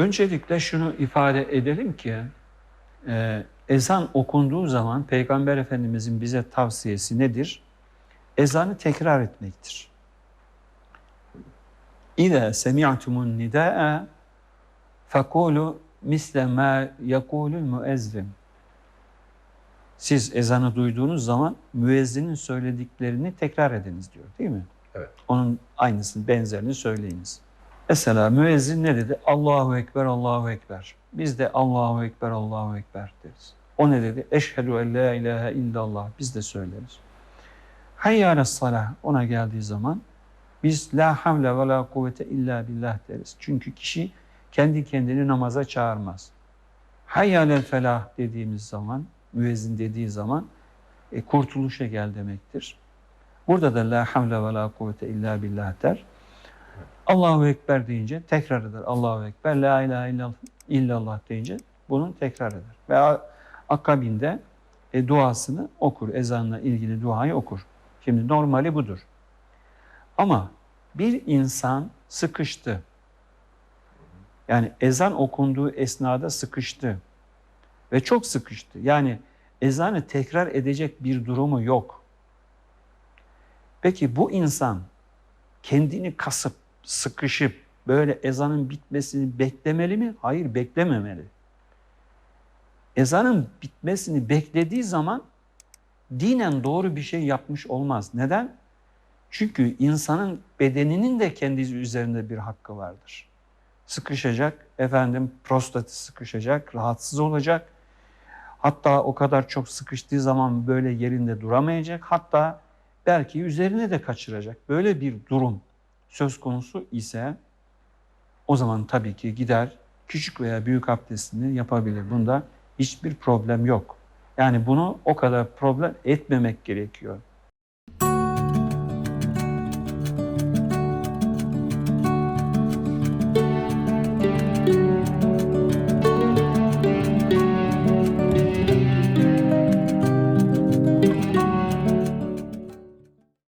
Öncelikle şunu ifade edelim ki e, ezan okunduğu zaman Peygamber Efendimizin bize tavsiyesi nedir? Ezanı tekrar etmektir. İza semi'tumun nida'a fekulu misle ma yekulul müezzin. Siz ezanı duyduğunuz zaman müezzinin söylediklerini tekrar ediniz diyor değil mi? Evet. Onun aynısını, benzerini söyleyiniz. Mesela müezzin ne dedi? Allahu Ekber, Allahu Ekber. Biz de Allahu Ekber, Allahu Ekber deriz. O ne dedi? Eşhedü en la ilahe illallah. Biz de söyleriz. Hayya salah ona geldiği zaman biz la havle ve la kuvvete illa billah deriz. Çünkü kişi kendi kendini namaza çağırmaz. Hayyalel felah dediğimiz zaman, müezzin dediği zaman e, kurtuluşa gel demektir. Burada da la havle ve la kuvvete illa billah der. Allahu Ekber deyince tekrar eder. Allahu Ekber, la ilahe illallah, illallah deyince bunun tekrar eder. Ve a- akabinde e, duasını okur. Ezanla ilgili duayı okur. Şimdi normali budur. Ama bir insan sıkıştı. Yani ezan okunduğu esnada sıkıştı. Ve çok sıkıştı. Yani ezanı tekrar edecek bir durumu yok. Peki bu insan kendini kasıp, sıkışıp böyle ezanın bitmesini beklemeli mi? Hayır, beklememeli. Ezanın bitmesini beklediği zaman dinen doğru bir şey yapmış olmaz. Neden? Çünkü insanın bedeninin de kendi üzerinde bir hakkı vardır. Sıkışacak, efendim prostatı sıkışacak, rahatsız olacak. Hatta o kadar çok sıkıştığı zaman böyle yerinde duramayacak. Hatta belki üzerine de kaçıracak. Böyle bir durum söz konusu ise o zaman tabii ki gider küçük veya büyük abdestini yapabilir. Bunda hiçbir problem yok. Yani bunu o kadar problem etmemek gerekiyor.